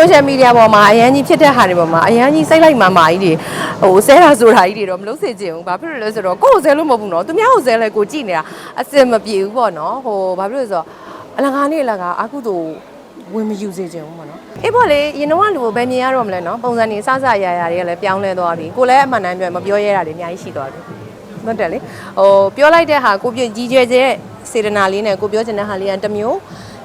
social media ပေါ်မှာအရန်ကြီးဖြစ်တဲ့ဟာတွေပေါ်မှာအရန်ကြီးစိတ်လိုက်မာမာကြီးတွေဟိုဆဲတာဆိုတာကြီးတွေတော့မလုပ်စေချင်ဘူးဘာဖြစ်လို့လဲဆိုတော့ကိုယ့်ကိုဆဲလို့မဟုတ်ဘူးနော်သူများကိုဆဲလဲကိုကြည့်နေတာအစင်မပြေဘူးပေါ့နော်ဟိုဘာဖြစ်လို့လဲဆိုတော့အလကားနေအလကားအခုတို့ဝင်မယူစေချင်ဘူးပေါ့နော်အေးပေါ့လေရင်တော့လူကိုဘယ်မြင်ရတော့မလဲနော်ပုံစံနေစစရရတွေကလည်းပြောင်းလဲသွားပြီကိုလည်းအမှန်တမ်းပြောရင်မပြောရဲတာတွေအများကြီးရှိသွားပြီဟုတ်တယ်လေဟိုပြောလိုက်တဲ့ဟာကိုပြကြီးကျယ်ကျယ်စေတနာလေးနဲ့ကိုပြောချင်တဲ့ဟာလေးကတစ်မျိုး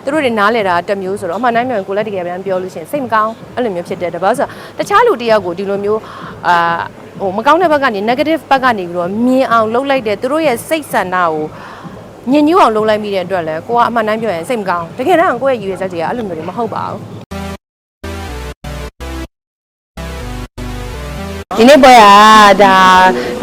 သူတို့တွေနားလဲတာတစ်မျိုးဆိုတော့အမှန်တမ်းပြောရင်ကိုလည်းတကယ်ပြန်ပြောလို့ရှိရင်စိတ်မကောင်းအဲ့လိုမျိုးဖြစ်တယ်တပတ်ဆိုတခြားလူတယောက်ကိုဒီလိုမျိုးအာဟိုမကောင်းတဲ့ဘက်ကနေ negative ဘက်ကနေပြီးတော့မြင်အောင်လုပ်လိုက်တဲ့သူတို့ရဲ့စိတ်ဆန္ဒကိုညင်ညူးအောင်လုပ်လိုက်မိတဲ့အတွက်လည်းကိုကအမှန်တမ်းပြောရင်စိတ်မကောင်းတကယ်တော့ကိုယ့်ရဲ့ရည်ရွယ်ချက်တွေကအဲ့လိုမျိုးတွေမဟုတ်ပါဘူးဒီနေ့ပွဲကဒါ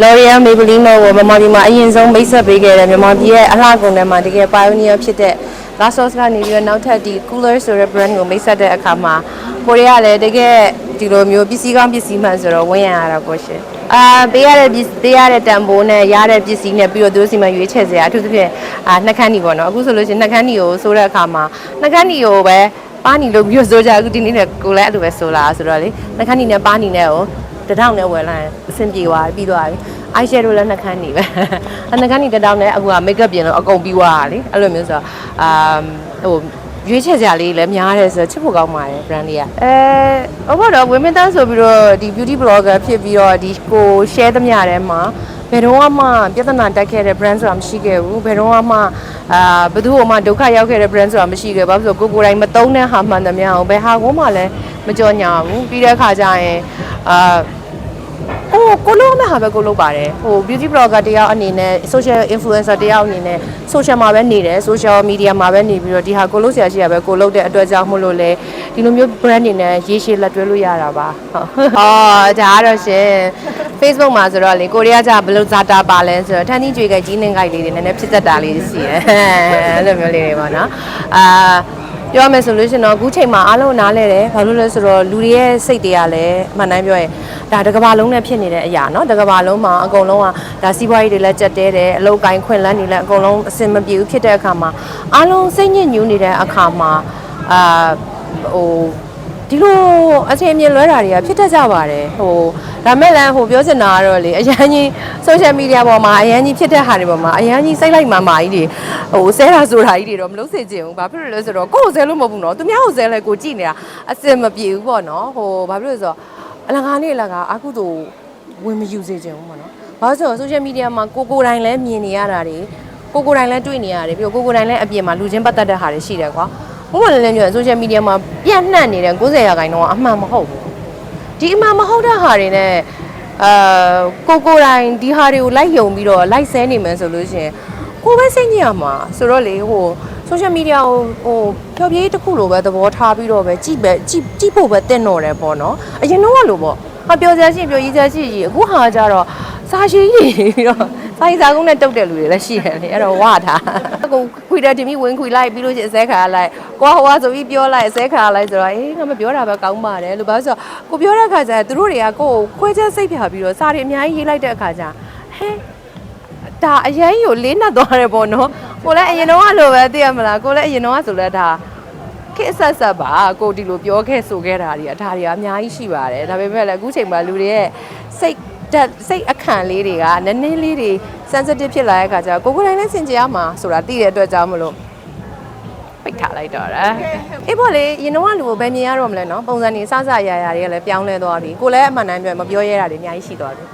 L'Oreal Maybelline ကိုမြန်မာပြည်မှာအရင်ဆုံးမိတ်ဆက်ပေးခဲ့တဲ့မြန်မာပြည်ရဲ့အလှကုန်ထဲမှာတကယ် pioneer ဖြစ်တဲ့ Lasos ကနေပြီးတော့နောက်ထပ်ဒီ Cooler ဆိုတဲ့ brand ကိုမိတ်ဆက်တဲ့အခါမှာကိုရီးယားလည်းတကယ်ဒီလိုမျိုးပစ္စည်းကောင်းပစ္စည်းမှန်ဆိုတော့ဝင်းရရတာပေါ့ရှင်အာပေးရတဲ့ပစ္စည်းပေးရတဲ့တန်ဖိုးနဲ့ရတဲ့ပစ္စည်းနဲ့ပြီးတော့သူတို့စီမံရွေးချယ်စရာအထူးသဖြင့်အာနှက်ခမ်းညီပေါ့နော်အခုဆိုလို့ရှိရင်နှက်ခမ်းညီကိုဆိုတဲ့အခါမှာနှက်ခမ်းညီကိုပဲပါနီလို့ပြီးတော့ဆိုကြအခုဒီနေ့နဲ့ကိုလည်းအဲ့လိုပဲဆိုလာဆိုတော့လေနှက်ခမ်းညီနဲ့ပါနီနဲ့ကိုတထောင်နဲ့ဝယ်လာရင်အဆင်ပြေသွားပြီပြီးသွားပြီ အိုင်ရှယ်ဒိုလည်းနှကန်းနေပဲအနှကန်းနေတထောင်နဲ့အခုကမိတ်ကပ်ပြင်လို့အကုန်ပြီးသွားတာလေအဲ့လိုမျိုးဆိုတော့အာဟိုရွေးချယ်စရာလေးလည်းများတယ်ဆိုတော့ချစ်ဖို့ကောင်းပါတယ် brand လေးကအဲဟုတ်ပါတော့ဝင်းမင်းတန်းဆိုပြီးတော့ဒီ beauty blogger ဖြစ်ပြီးတော့ဒီကို share သမျှထဲမှာဘယ်တော့မှပြဿနာတက်ခဲ့တဲ့ brand ဆိုတာမရှိခဲ့ဘူးဘယ်တော့မှအာဘယ်သူမှဒုက္ခရောက်ခဲ့တဲ့ brand ဆိုတာမရှိခဲ့ဘူးဘာလို့လဲဆိုတော့ကိုကိုယ်တိုင်မသုံးတဲ့ဟာမှန်သမျှအောင်ဘယ်ဟာကိုမှလည်းမကြော်ညာဘူးပြီးတဲ့အခါကျရင်အာဟို ကိုလုံးမဲ့ဟာပဲကိုလုံးပါတယ်ဟို beauty blogger တယောက်အနေနဲ့ social influencer တယောက်အနေနဲ့ social မှာပဲနေတယ် social media မှာပဲနေပြီးတော့ဒီဟာကိုလုံးဆရာရှိရပဲကိုလုံးတဲ့အတွက်ကြောင့်မို့လို့လေဒီလိုမျိုး brand နေနဲ့ရေးရှည်လက်တွဲလို့ရတာပါဟုတ်ဟောဒါကတော့ရှင် Facebook မှာဆိုတော့လေကိုရီးယားကျဘယ်လိုဇာတာပါလဲဆိုတော့ထန်းကြီးကြွေကြိုက်ကြီးနှင်းကြိုက်လေးတွေနည်းနည်းဖြစ်တတ်တာလေးရှိတယ်အဲ့လိုမျိုးလေးတွေပေါ့နော်အာ ပြောမယ်ဆိုလို့ရှိရင်တော့အခုချိန်မှာအားလုံးနားလဲတယ်ဘာလို့လဲဆိုတော့လူတွေရဲ့စိတ်တွေကလည်းအမှန်တမ်းပြောရင်ဒါတစ်ကမ္ဘာလုံးနဲ့ဖြစ်နေတဲ့အရာเนาะတစ်ကမ္ဘာလုံးမှာအကုန်လုံးကဒါစီးပွားရေးတွေလည်းကြက်တဲတယ်အလုပ်ကိုင်းခွင့်လန်းတွေလည်းအကုန်လုံးအဆင်မပြေဘူးဖြစ်တဲ့အခါမှာအားလုံးစိတ်ညစ်ညူးနေတဲ့အခါမှာအာဟိုဒီလိုအချိန်မြင်လွဲတာတွေကဖြစ်တတ်ကြပါတယ်ဟို ဒါမဲ့လည်းဟိုပြောချင်တာကတော့လေအရန်ကြီး social media ပေါ်မှာအရန်ကြီးဖြစ်တဲ့ဟာတွေပေါ်မှာအရန်ကြီးစိတ်လိုက်မာမာကြီးတွေဟိုဆဲတာဆိုတာကြီးတွေတော့မလုပ်စေချင်ဘူးဘာဖြစ်လို့လဲဆိုတော့ကိုယ့်ကိုဆဲလို့မဟုတ်ဘူးနော်သူများကိုဆဲလဲကိုကြည့်နေတာအစင်မပြေဘူးပေါ့နော်ဟိုဘာဖြစ်လို့လဲဆိုတော့အလကားနေအလကားအခုတို့ဝင်မယူစေချင်ဘူးပေါ့နော်ဘာလို့ဆိုတော့ social media မှာကိုကိုယ်တိုင်လည်းမြင်နေရတာတွေကိုကိုယ်တိုင်လည်းတွေ့နေရတယ်ပြီးတော့ကိုကိုယ်တိုင်လည်းအပြင်မှာလူချင်းပတ်သက်တဲ့ဟာတွေရှိတယ်ကွာဘုမလည်းလည်းပြောရင် social media မှာပြန့်နှံ့နေတဲ့90ရာခိုင်နှုန်းကအမှန်မဟုတ်ဘူး ဒီအမှန်မဟုတ်တဲ့ဟာတွေနဲ့အာကိုကိုယ်တိုင်ဒီဟာတွေကိုလိုက်ယုံပြီးတော့လိုက်ဆဲနေမယ်ဆိုလို့ရှိရင်ကိုယ်ပဲစိတ်ညစ်ရမှာဆိုတော့လေဟို social media ကိုဟိုဖြောပြရေးတစ်ခုလိုပဲသဘောထားပြီးတော့ပဲကြည့်ပဲကြည့်ကြည့်ဖို့ပဲတင်တော့တယ်ပေါ့နော်အရင်တော့ကလိုပေါ့ဟာပြောစရာရှိရင်ပြောရေးစရာရှိရင်အခုဟာကြတော့စာရှိရေးပြီးတော့ စာရေးစာကုန်းနဲ့တုတ်တဲ့လူတွေလည်းရှိတယ်လေအဲ့တော့ဝါထားကိုခွေတဲ့တင်ပြီးဝင်ခွေလိုက်ပြီးလို့ရှိရင်အစဲခါလိုက်ကိုကဟိုကဆိုပြီးပြောလိုက်အစဲခါလိုက်ဆိုတော့အေးငါမပြောတာပဲကောင်းပါတယ်လို့ဘာလို့ဆိုတော့ကိုပြောတဲ့ခါကျရင်သူတို့တွေကကိုကိုခွဲချက်စိတ်ဖြာပြီးတော့စာတွေအများကြီးရေးလိုက်တဲ့အခါကျဟဲဒါအရင်ကိုလေးနက်သွားတယ်ပေါ့နော်ကိုလည်းအရင်တော့ကလိုပဲသိရမလားကိုလည်းအရင်တော့ကဆိုလဲဒါခေတ်ဆက်ဆက်ပါကိုဒီလိုပြောခဲ့ဆိုခဲ့တာတွေအထာတွေကအများကြီးရှိပါတယ်ဒါပေမဲ့လည်းအခုချိန်မှာလူတွေရဲ့စိတ် တက်စိတ်အခန့်လေးတွေကနည်းနည်းလေးတွေ sensitive ဖြစ်လာတဲ့အခါကျတော့ကိုကိုယ်တိုင်လည်းစင်ကြရမှာဆိုတာသိတဲ့အတွက်ကြောင့်မလို့ပိတ်ထားလိုက်တော့တယ်အေးပေါ့လေရင်တော့ကလူကိုဘယ်မြင်ရတော့မလဲနော်ပုံစံနေစစရရတွေကလည်းပြောင်းလဲသွားပြီကိုလည်းအမှန်တမ်းပြောရင်မပြောရဲတာတွေအများကြီးရှိသွားပြီ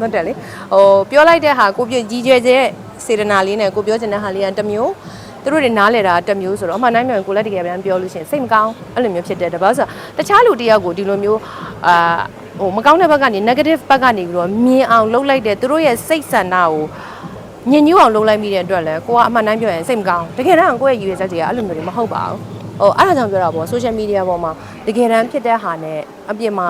ဟုတ်တယ်လေဟိုပြောလိုက်တဲ့ဟာကိုပြကြီးကျယ်ကျယ်စေတနာလေးနဲ့ကိုပြောချင်တဲ့ဟာလေးကတစ်မျိုးသူတို့တွေနားလဲတာတစ်မျိုးဆိုတော့အမှန်တိုင်းပြောရင်ကိုလည်းတကယ်ပြန်ပြောလို့ရှိရင်စိတ်မကောင်းအဲ့လိုမျိုးဖြစ်တယ်တပတ်ဆိုတခြားလူတယောက်ကိုဒီလိုမျိုးအာ ဟိုမကောင်းတဲ့ဘက်ကနေ negative ဘက်ကနေပြီးတော့မြင်အောင်လုပ်လိုက်တဲ့သူတို့ရဲ့စိတ်ဆန္ဒကိုညင်ညူးအောင်လုပ်လိုက်မိတဲ့အတွက်လည်းကိုကအမှန်တိုင်းပြောရင်စိတ်မကောင်းတကယ်တော့ကိုယ့်ရဲ့ရည်ရွယ်ချက်တွေကအဲ့လိုမျိုးတွေမဟုတ်ပါဘူးဟိုအဲ့ဒါကြောင့်ပြောတာပေါ့ social media ပေါ်မှာတကယ်တမ်းဖြစ်တဲ့ဟာနဲ့အပြင်မှာ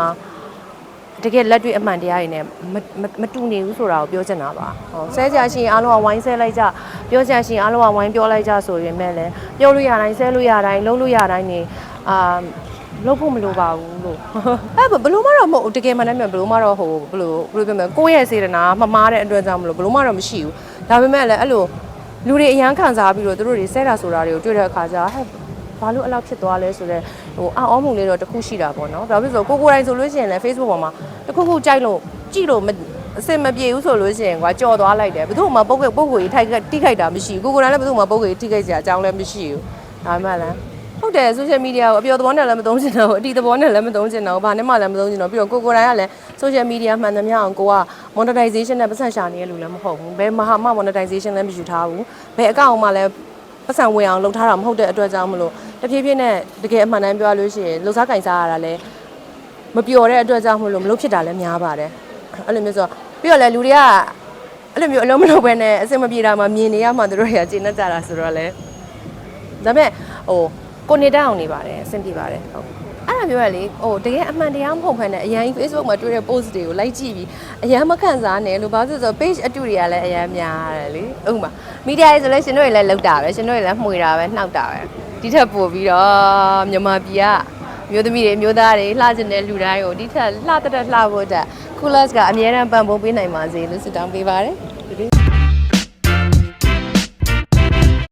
တကယ်လက်တွေ့အမှန်တရားတွေနဲ့မမမတူနေဘူးဆိုတာကိုပြောချင်တာပါဟောဆဲကြရှင်အားလုံးကဝိုင်းဆဲလိုက်ကြပြောကြရှင်အားလုံးကဝိုင်းပြောလိုက်ကြဆိုရင်မဲ့လည်းပြောလို့ရတိုင်းဆဲလို့ရတိုင်းလုံးလို့ရတိုင်းနေအာ လုံးဖို့မလိုပါဘူးလို့အဲ့ဘယ်လိုမှတော့မဟုတ်ဘူးတကယ်မှလည်းမဘယ်လိုမှတော့ဟိုဘယ်လိုဘယ်လိုပြောမလဲကိုယ့်ရဲ့စေတနာမမားတဲ့အတွက်ကြောင့်မလို့ဘယ်လိုမှတော့မရှိဘူးဒါပေမဲ့လည်းအဲ့လိုလူတွေအရန်ခံစားပြီးတော့သူတို့တွေဆဲတာဆိုတာတွေကိုတွေ့တဲ့အခါကျဟဲ့ဘာလို့အဲ့လောက်ဖြစ်သွားလဲဆိုတော့ဟိုအော်မှုလေးတော့တစ်ခုရှိတာပေါ့နော်ဒါဖြစ်ဆိုကိုကိုယ်တိုင်ဆိုလို့ရှိရင်လည်း Facebook ပေါ်မှာတစ်ခုခုကြိုက်လို့ကြည့်လို့မအစင်မပြေဘူးဆိုလို့ရှိရင်ကွာကြော်သွားလိုက်တယ်ဘယ်သူမှပုတ်ကပုတ်ကိုကြီးထိုက်တိခိုက်တာမရှိဘူးကိုကိုယ်တိုင်လည်းဘယ်သူမှပုတ်ကိုကြီးထိခိုက်စရာအကြောင်းလည်းမရှိဘူးဒါမှလည်း ဟုတ်တယ် social media ကိုအပျော်သဘောနဲ့လည်းမသုံးချင်တော့ဘူးအတီသဘောနဲ့လည်းမသုံးချင်တော့ဘူးဘာနဲ့မှလည်းမသုံးချင်တော့ဘူးပြီးတော့ကိုကိုယ်တိုင်ကလည်း social media မှန်သမျှအောင်ကိုက monetization နဲ့ပတ်စံရှာနေတဲ့လူလည်းမဟုတ်ဘူးဘယ်မဟာမ monetization လည်းမယူထားဘူးဘယ်အကောင့်မှလည်းပတ်စံဝင်အောင်လုပ်ထားတာမဟုတ်တဲ့အတွက်ကြောင့်မလို့တဖြည်းဖြည်းနဲ့တကယ်အမှန်တမ်းပြောရလို့ရှိရင်လှုပ်ရှားကင်စားရတာလည်းမပျော်တဲ့အတွက်ကြောင့်မလို့မလုပ်ဖြစ်တာလည်းများပါတယ်အဲ့လိုမျိုးဆိုတော့ပြီးတော့လည်းလူတွေကအဲ့လိုမျိုးအလုံးမလုပ်ဘဲနဲ့အစင်မပြေတာမှမြင်နေရမှသူတို့တွေကကျေနပ်ကြတာဆိုတော့လည်းဒါပေမဲ့ဟို ကိုနေတတ်အောင်နေပါတယ်အဆင်ပြေပါတယ်ဟုတ်အဲ့ဒါပြောရလေဟိုတကယ်အမှန်တရားမဟုတ်ဘဲနဲ့အရင် Facebook မှာတွေ့တဲ့ post တွေကို like ကြည့်ပြီးအရင်မခံစားနဲ့လို့ဘာလို့လဲဆိုတော့ page အတူတွေကလည်းအရင်များတယ်လေဥပမာ media ရေးဆိုလဲရှင်တို့တွေလည်းလောက်တာပဲရှင်တို့တွေလည်းမှွေတာပဲနှောက်တာပဲဒီထက်ပိုပြီးတော့မြန်မာပြည်ကမျိုးသမီးတွေမျိုးသားတွေလှကျင်တဲ့လူတိုင်းကိုဒီထက်လှတဲ့လှဖို့အတွက် coolers ကအများအားပံ့ပိုးပေးနိုင်ပါစေလို့ဆုတောင်းပေးပါတယ်